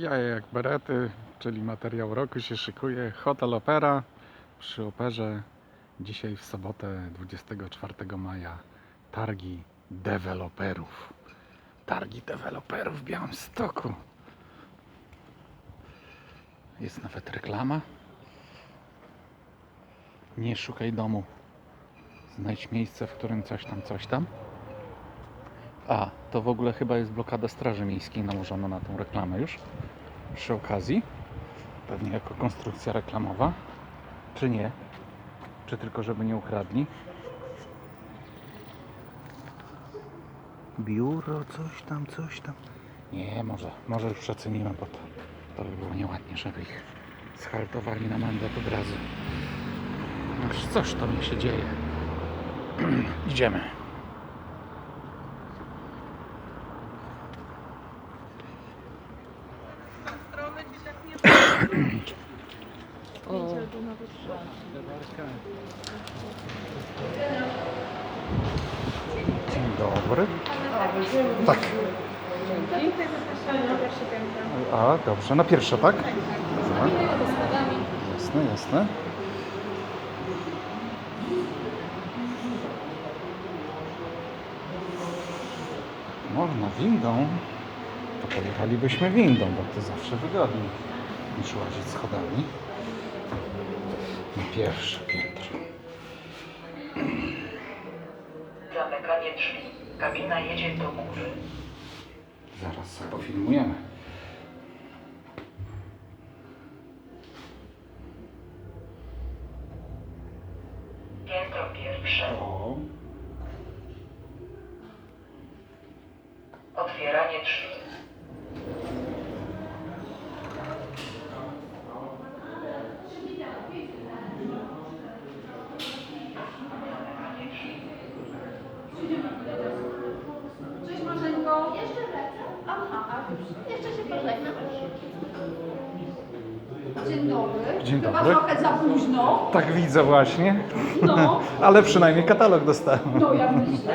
Jaja jak berety, czyli materiał roku się szykuje. Hotel Opera przy Operze. Dzisiaj w sobotę 24 maja targi deweloperów. Targi deweloperów w Białymstoku. Jest nawet reklama. Nie szukaj domu. Znajdź miejsce, w którym coś tam, coś tam. A, to w ogóle chyba jest blokada Straży Miejskiej nałożona na tą reklamę już. Przy okazji. Pewnie jako konstrukcja reklamowa. Czy nie? Czy tylko, żeby nie ukradli? Biuro, coś tam, coś tam. Nie, może, może już przecenimy, bo to, to by było nieładnie, żeby ich schaltowali na mandat od razu. Aż coś to mi się dzieje. Idziemy. Dzień dobry. Tak. A, dobrze. Na pierwsze, tak? Jasne, jasne. Można windą, to pojechalibyśmy windą, bo to zawsze wygodniej niż łazić schodami. Na pierwsze piętro. Zamykanie drzwi. Kabina jedzie do góry. Zaraz sobie pofilmujemy. Piętro pierwsze. O, Otwieranie drzwi. Zamykanie drzwi. Cześć Marzenko. Jeszcze wracam. Aha, a jeszcze się pożegnam. Dzień dobry. Dzień Chyba dobry. trochę za późno. tak widzę właśnie. No, Ale przynajmniej katalog dostałem. no ja myślę.